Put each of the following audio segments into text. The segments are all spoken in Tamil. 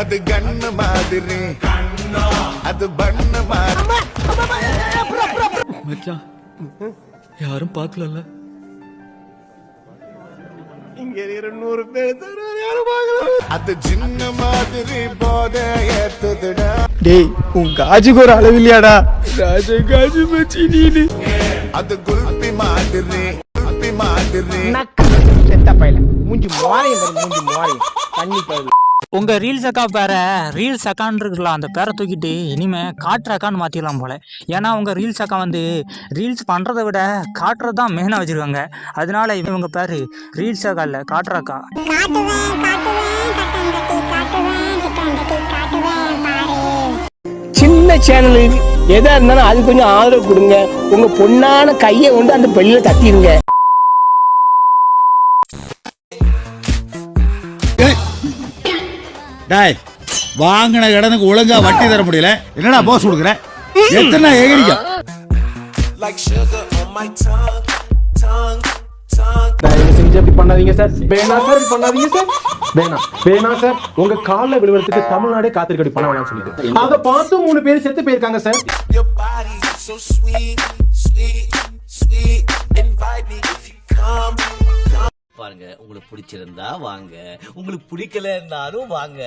அது கண்ணு மாதிரி. அது பண்ணு மாதிரி. யாரும் பார்க்கலல்ல அது சின்ன மாதிரி போத ஏத்துதுடா. டேய் உன் காஜுக்கு ஒரு அளவு இல்லையாடா? ராஜா காஜு மச்சி நீனு. அது குல்பி மாதிரி குல்பி மாதிரி. செத்த பையல. மூஞ்சி மோரையும் பாரு, மூஞ்சி மோரையும் பண்ணி போகுது உங்க ரீல்ஸ் அக்கா பேரை ரீல்ஸ் அக்கான்னு இருக்குல்ல அந்த பேரை தூக்கிட்டு இனிமே காட்டுற அக்கான்னு மாத்திடலாம் போல. ஏன்னா உங்க ரீல்ஸ் அக்கா வந்து ரீல்ஸ் பண்றதை விட காட்டுறது தான் மெயினாக வச்சிருக்காங்க. அதனால இவங்க பேரு ரீல்ஸ் அக்கா இல்லை காட்டுற அக்கா. சின்ன சேனலு எதா இருந்தாலும் அது கொஞ்சம் ஆதரவு கொடுங்க. உங்க பொண்ணான கையை கொண்டு அந்த பெல்லில தட்டிடுங்க. டாய் வாங்கின கடனுக்கு ஒழுங்கா வட்டி தர முடியல. என்னடா போஸ் கொடுக்குற? எத்தனை எகிரிக்க தயவு செஞ்சு அப்படி பண்ணாதீங்க சார். வேணாம் சார் இப்படி பண்ணாதீங்க சார். வேணாம் வேணாம் சார். உங்க கால்ல விழுவறதுக்கு தமிழ்நாடே காத்திருக்க அப்படி பண்ண வேணாம்னு சொல்லிட்டு. அதை பார்த்து மூணு பேர் செத்து போயிருக்காங்க சார். பாருங்க உங்களுக்கு பிடிச்சிருந்தா வாங்க. உங்களுக்கு பிடிக்கலன்னாலும் வாங்க.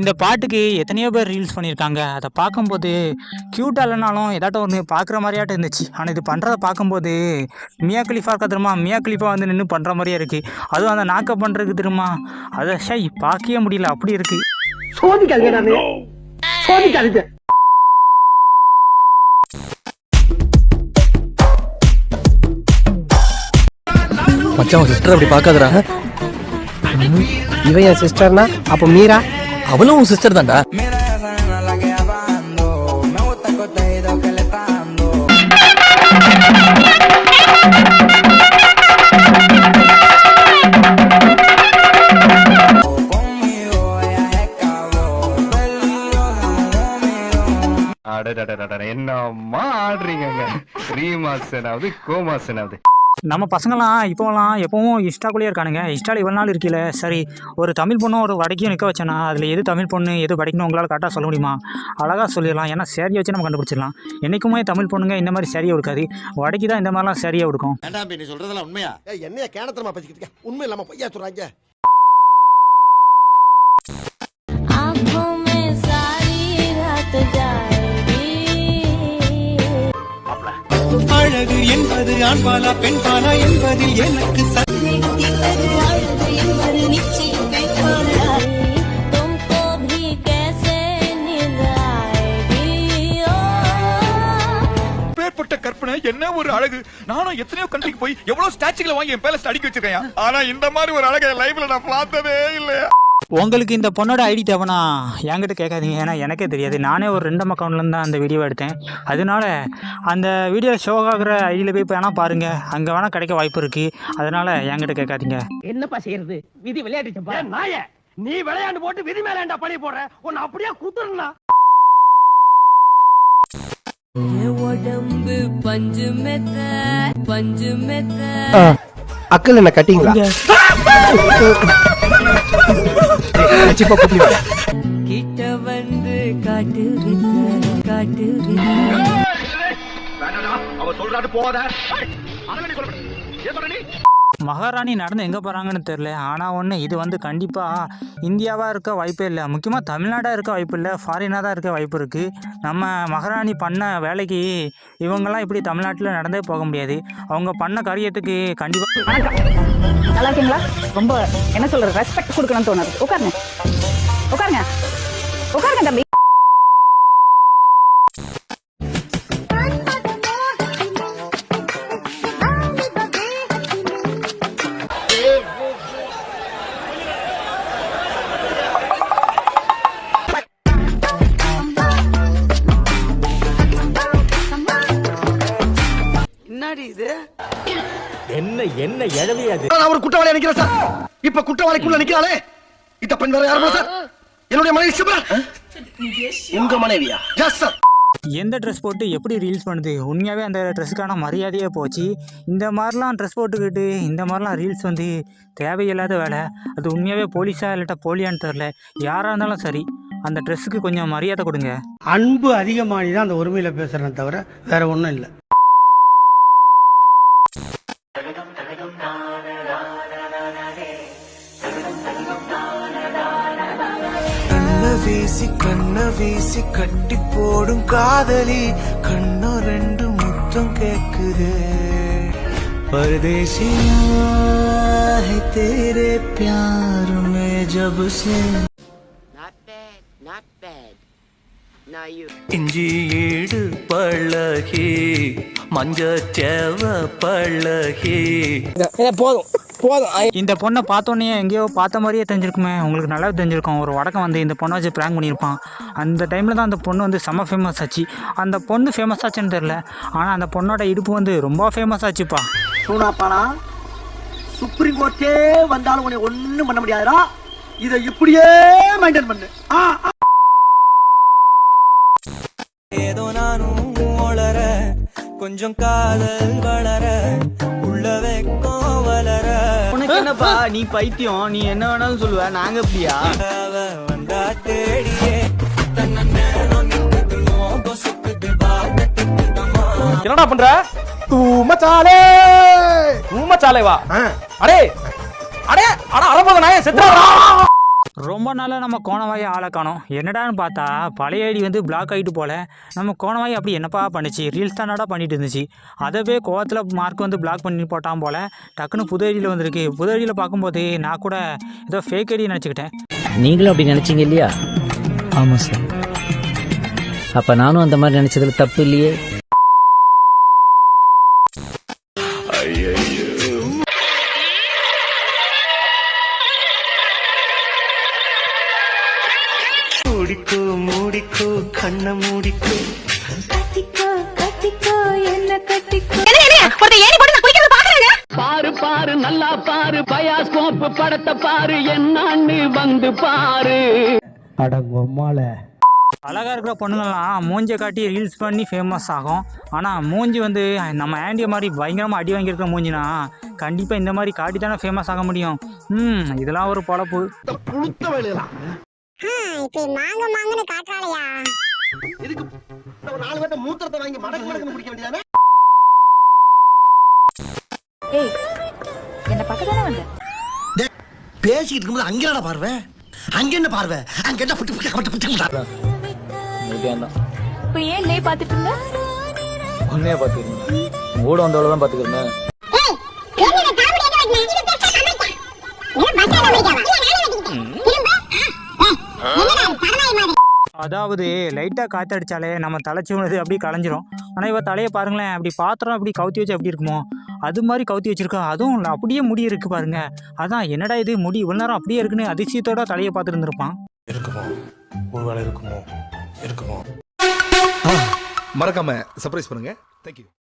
இந்த பாட்டுக்கு எத்தனையோ பேர் ரீல்ஸ் பண்ணியிருக்காங்க. அதை பார்க்கும்போது க்யூட்டாக இல்லைனாலும் ஏதாட்டும் ஒன்று பார்க்குற மாதிரியாட்டம் இருந்துச்சு. ஆனால் இது பண்ணுறத பார்க்கும்போது மியா கலிஃபா இருக்கா தெரியுமா? மியா கலிஃபா வந்து நின்று பண்ணுற மாதிரியே இருக்குது அதுவும் அந்த நாக்க பண்ணுறதுக்கு தெரியுமா? அதை ஷை பார்க்கவே முடியல. அப்படி இருக்குது மச்சான் சிஸ்டர் அப்படி பார்க்காதடா. இவன் என் சிஸ்டர்னா அப்போ மீரா? அவளும் உன் சிஸ்டர் தான்டா. என்னம்மா ஆடுறீங்க ரீமாசனாவது கோமாசனாவது. நம்ம பசங்களாம் இப்போலாம் எப்பவும் இன்ஸ்டாக்குள்ளேயே இருக்கானுங்க. இன்ஸ்டாவில் இவ்வளோ நாள் இருக்கல. சரி ஒரு தமிழ் பொண்ணும் ஒரு வடக்கையும் நிற்க வச்சேன்னா அதில் எது தமிழ் பொண்ணு எது வடக்குன்னு உங்களால் கரெக்டாக சொல்ல முடியுமா? அழகாக சொல்லிடலாம். ஏன்னா சேரியை வச்சு நம்ம கண்டுபிடிச்சிடலாம். என்றைக்குமே தமிழ் பொண்ணுங்க இந்த மாதிரி சரியாக கொடுக்காது வடக்கி தான் இந்த மாதிரிலாம் சரியாக நீ சொல்றதெல்லாம் உண்மையா? என்னைய கேனத்தனமா பேசிக்கிட்டு இருக்க? உண்மை இல்லாம பொய்யா சொல்றாங்க? அழகு என்பது ஆண்பாலா பெண்பாலா என்பதில் எனக்கு கற்பனை என்ன ஒரு அழகு? நானும் எத்தனையோ கண்ட்ரிக்கு போய் எவ்வளவு ஸ்டாச்சுகளை வாங்கி என் பேலஸ்ட் அடிக்க வச்சிருக்கேன் ஆனா இந்த மாதிரி ஒரு அழகை லைஃப்ல நான் பார்த்ததே இல்லையா? உங்களுக்கு இந்த பொண்ணோட ஐடி தேவைன்னா என்கிட்ட கேட்காதீங்க. ஏன்னா எனக்கே தெரியாது. நானே ஒரு ரெண்டு அக்கௌண்ட்லேருந்து தான் அந்த வீடியோ எடுத்தேன். அதனால அந்த வீடியோ ஷோ ஆகிற ஐடியில் போய் வேணால் பாருங்கள் அங்கே வேணால் கிடைக்க வாய்ப்பு இருக்குது அதனால் என்கிட்ட கேட்காதீங்க. என்னப்பா செய்யறது? விதி விளையாட்டுச்சப்பா. நாய நீ விளையாண்டு போட்டு விதி மேல ஏன்டா பழி போடுற? உன்னை அப்படியே குத்துறா உடம்பு பஞ்சு மெத்த பஞ்சு மெத்த அக்கல் என்ன கட்டிங்களா கிட்ட வந்து காட்டு காட்டு மகாராணி நடந்து எங்கே போகிறாங்கன்னு தெரில ஆனால் ஒன்று இது வந்து கண்டிப்பாக இந்தியாவாக இருக்க வாய்ப்பே இல்லை. முக்கியமாக தமிழ்நாடாக இருக்க வாய்ப்பு இல்லை. ஃபாரினாக தான் இருக்க வாய்ப்பு இருக்குது நம்ம மகாராணி பண்ண வேலைக்கு இவங்கெல்லாம் இப்படி தமிழ்நாட்டில் நடந்தே போக முடியாது. அவங்க பண்ண காரியத்துக்கு கண்டிப்பாக நல்லா இருக்கீங்களா? ரொம்ப என்ன சொல்கிறது ரெஸ்பெக்ட் கொடுக்கணும்னு தோணுது. உட்காருங்க. உட்காருங்க. உட்காருங்க தம்பி. என்ன எழவி அது? நான் ஒரு குற்றவாளி நிக்கிறேன் சார். இப்ப குற்றவாளிக்குள்ள நிக்கிறாளே. இந்த பெண் வேற யாரும் சார்? என்னுடைய மனைவி உங்க மனைவியா? எஸ் சார் எந்த ட்ரெஸ் போட்டு எப்படி ரீல்ஸ் பண்ணுது? உண்மையாகவே அந்த ட்ரெஸ்ஸுக்கான மரியாதையே போச்சு. இந்த மாதிரிலாம் ட்ரெஸ் போட்டுக்கிட்டு இந்த மாதிரிலாம் ரீல்ஸ் வந்து தேவையில்லாத வேலை. அது உண்மையாகவே போலீஸா இல்லாட்டா போலியான்னு தெரில யாராக இருந்தாலும் சரி அந்த ட்ரெஸ்ஸுக்கு கொஞ்சம் மரியாதை கொடுங்க. அன்பு அதிகமானி தான் அந்த உரிமையில பேசுறேன் தவிர வேற ஒண்ணும் இல்ல. வீசி கண்ண வீசி கட்டி போடும் காதலி கண்ணோ ரெண்டு முத்தம் கேக்குது परदेसिया है तेरे प्यार में जब से இஞ்சி ஈடு பழகி மஞ்ச சேவ பழகி. போதும் போதும். இந்த பொண்ணை பார்த்தோன்னே எங்கேயோ பார்த்த மாதிரியே தெரிஞ்சிருக்குமே. உங்களுக்கு நல்லா தெரிஞ்சிருக்கும். ஒரு வடக்கம் வந்து இந்த பொண்ணை வச்சு ப்ராங்க் பண்ணியிருப்பான். அந்த டைமில் தான் அந்த பொண்ணு வந்து செம்ம ஃபேமஸ் ஆச்சு. அந்த பொண்ணு ஃபேமஸ் ஆச்சுன்னு தெரில ஆனால் அந்த பொண்ணோட இடுப்பு வந்து ரொம்ப ஃபேமஸ் ஆச்சுப்பா. சூனாப்பானா? சுப்ரீம் கோர்ட்டே வந்தாலும் உன்னை ஒண்ணும் பண்ண முடியாதுடா. இதை இப்படியே மெயின்டைன் பண்ணு. ஏதோ நானும் வளர கொஞ்சம் காதல் வளர உள்ள வெக்கம் வளர. உனக்கு என்னப்பா நீ பைத்தியம் நீ என்ன வேணாலும் சொல்லுவ நாங்க எப்படியா அவ வந்தா தேடியே என்னடா பண்ற? தூமச்சாலே! தூமச்சாலே வா. அடே! அடே! அட அரபக நாயே செத்துறா. ரொம்ப நாளாக நம்ம கோணவாயை ஆளை காணோம். என்னடான்னு பார்த்தா பழைய ஐடி வந்து பிளாக் ஆகிட்டு போல. நம்ம கோணவாய் அப்படி என்னப்பா பண்ணுச்சு? ரீல்ஸ் தானடா பண்ணிட்டு இருந்துச்சு. அதவே கோவத்தில் மார்க் வந்து பிளாக் பண்ணி போட்டான் போல. டக்குன்னு புது ஐடியில் வந்திருக்கு. புது ஐடியில் பார்க்கும்போது நான் கூட ஏதோ ஃபேக் ஐடி நினச்சிக்கிட்டேன். நீங்களும் அப்படி நினைச்சீங்க இல்லையா? ஆமா சார் அப்ப நானும் அந்த மாதிரி நினைச்சதுல தப்பு இல்லையே? கண்ண மூடிக்கோ. கட்டிக்கோ கட்டிக்கோ என்ன கட்டிக்கோ. பாரு பாரு நல்லா பாரு. பயாஸ்கோப் படத்தை பாரு. என்னன்னு வந்து பாரு. அட பொம்மால அழகாக இருக்கிற பொண்ணுங்கள்லாம் காட்டி ரீல்ஸ் பண்ணி ஃபேமஸ் ஆகும். ஆனால் மூஞ்சி வந்து நம்ம ஆண்டிய மாதிரி பயங்கரமாக அடி வாங்கியிருக்கிற மூஞ்சினா கண்டிப்பாக இந்த மாதிரி காட்டி தானே ஃபேமஸ் ஆக முடியும். ம் இதெல்லாம் ஒரு பொழப்பு. புளுத்த வேலையெல்லாம். இப்ப மாங்க மாங்கன்னு காட்டுறாளையா? இதுக்கு ஒரு நாலு பேர்த்த மூத்திரத்தை வாங்கி மடக்கு மடக்கு குடிக்க வேண்டியதானே? ஏய் என்ன பக்கம் தானே வந்த பேசிக்கிட்டு இருக்கும்போது அங்க என்ன பார்வை? அங்க என்ன பார்வை? அங்க என்ன புட்டு புட்டு புட்டு புட்டு இப்ப ஏன் நே பாத்துட்டு இருந்த? உண்மையா பாத்துக்கிறேன் கூட வந்தவள தான் பாத்துக்கிறேன் அதாவது லைட்டாக காற்றடிச்சாலே நம்ம தலைச்சி உணது அப்படியே களைஞ்சிரும் ஆனால் இவ தலையை பாருங்களேன் அப்படி பாத்திரம் அப்படி கவுத்தி வச்சு எப்படி இருக்குமோ அது மாதிரி கவுத்தி வச்சிருக்கா அதுவும் இல்ல, அப்படியே முடி இருக்கு பாருங்க. அதான் என்னடா இது? முடி இவ்வளோ நேரம் அப்படியே இருக்குன்னு அதிசயத்தோட தலையை பார்த்துட்டு இருந்திருப்பான் இருக்குமோ ஒருவேளை இருக்குமோ? இருக்குமோ? மறக்காம சர்ப்ரைஸ் பண்ணுங்க. தேங்க்யூ